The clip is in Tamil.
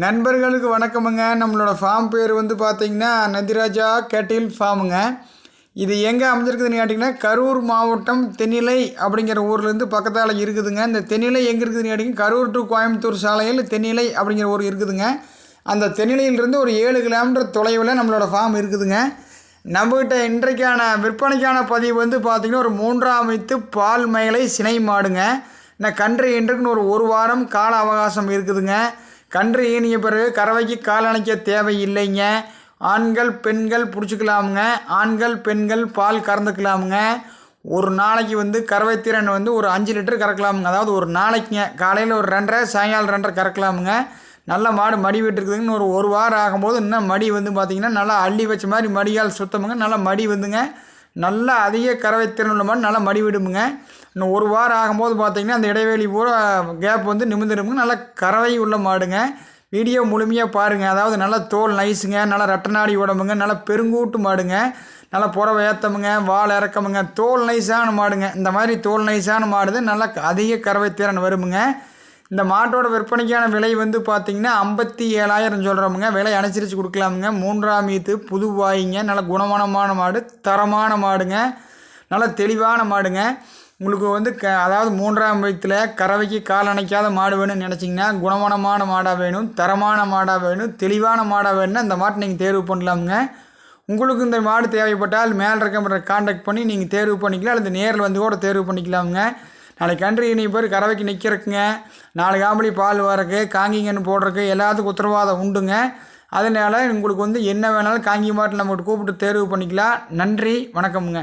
நண்பர்களுக்கு வணக்கமுங்க. நம்மளோட ஃபார்ம் பேர் வந்து பார்த்திங்கன்னா நதிராஜா கேட்டில் ஃபார்முங்க இது எங்கே அமைஞ்சிருக்குதுன்னு கேட்டிங்கன்னா கரூர் மாவட்டம் தென்னிலை அப்படிங்கிற ஊர்லேருந்து பக்கத்தால் இருக்குதுங்க. இந்த தென்னிலை எங்கே இருக்குதுன்னு கேட்டிங்கன்னா கரூர் டு கோயம்புத்தூர் சாலையில் தென்னிலை அப்படிங்கிற ஊர் இருக்குதுங்க. அந்த தென்னிலையிலிருந்து ஒரு ஏழு கிலோமீட்டர் தொலைவில் நம்மளோட ஃபார்ம் இருக்குதுங்க. நம்மகிட்ட இன்றைக்கான விற்பனைக்கான பதிவு வந்து பார்த்திங்கன்னா ஒரு மூன்றாம் வைத்து பால் மயிலை சினை மாடுங்க. இந்த கன்று இன்றைக்குன்னு ஒரு ஒரு வாரம் கால அவகாசம் இருக்குதுங்க. கன்று ஈனிய பிறகு கறவைக்கு கால் அணைக்க தேவையில்லைங்க. ஆண்கள் பெண்கள் பிடிச்சிக்கலாமுங்க. ஆண்கள் பெண்கள் பால் கறந்துக்கலாமுங்க. ஒரு நாளைக்கு வந்து கறவை திறன் வந்து ஒரு அஞ்சு லிட்டர் கறக்கலாமுங்க. அதாவது ஒரு நாளைக்குங்க. காலையில் ஒரு ரெண்டரை சாயங்காலம் ரெண்டரை கறக்கலாமுங்க. நல்ல மாடு மடி விட்டுருக்குதுங்கன்னு ஒரு ஒரு வாரம் ஆகும்போது இன்னும் மடி வந்து பார்த்திங்கன்னா நல்லா அள்ளி வச்ச மாதிரி மடியால் சுத்தமுங்க. நல்லா மடி வந்துங்க. நல்லா அதிக கறவை திறன் உள்ள மாடு நல்லா மடி விடுமுங்க இன்னும் ஒரு வாரம் ஆகும்போது பார்த்திங்கன்னா அந்த இடைவெளி பூரா கேப் வந்து நிமிந்துடுமுங்க நல்லா கறவை உள்ள மாடுங்க. வீடியோ முழுமையாக பாருங்கள் அதாவது நல்லா தோல் நைஸுங்க நல்லா ரெட்டநாடி உடம்புங்க நல்லா பெருங்கூட்டு மாடுங்க. நல்லா புறவை ஏற்றமுங்க வால் இறக்கமுங்க. தோல் நைஸான மாடுங்க. இந்த மாதிரி தோல் நைஸான மாடு நல்லா அதிக கறவை திறன் வருமுங்க. இந்த மாட்டோட விற்பனைக்கான விலை வந்து பார்த்திங்கன்னா ஐம்பத்தி ஏழாயிரம் சொல்கிறோமுங்க விலை அனுசரித்து கொடுக்கலாமுங்க. மூன்றாம் ஈத்து புது வாயிங்க. நல்ல குணமானமான மாடு தரமான மாடுங்க. நல்ல தெளிவான மாடுங்க. உங்களுக்கு வந்து க அதாவது மூன்றாம் வயத்தில் கறவைக்கு கால் அணைக்காத மாடு வேணும்னு நினச்சிங்கன்னா குணமானமான மாடாக வேணும் தரமான மாடாக வேணும் தெளிவான மாடாக வேணும்னா இந்த மாட்டை நீங்கள் தேர்வு பண்ணலாமுங்க. உங்களுக்கு இந்த மாடு தேவைப்பட்டால் மேலே இருக்க காண்டாக்ட் பண்ணி நீங்கள் தேர்வு பண்ணிக்கலாம். அல்லது நேரில் வந்து கூட தேர்வு பண்ணிக்கலாமுங்க. நாளைக்கு கன்று இனி பேர் கறவைக்கு நிற்கிறக்குங்க நாலு காம்பளி பால் வரக்கு காங்கிங்கன்னு போடுறக்கு எல்லாத்துக்கும் உத்தரவாதம் உண்டுங்க. அதனால் உங்களுக்கு வந்து என்ன வேணாலும் காங்கி மாட்டில் நம்மகிட்ட கூப்பிட்டு தேர்வு பண்ணிக்கலாம். நன்றி வணக்கமுங்க.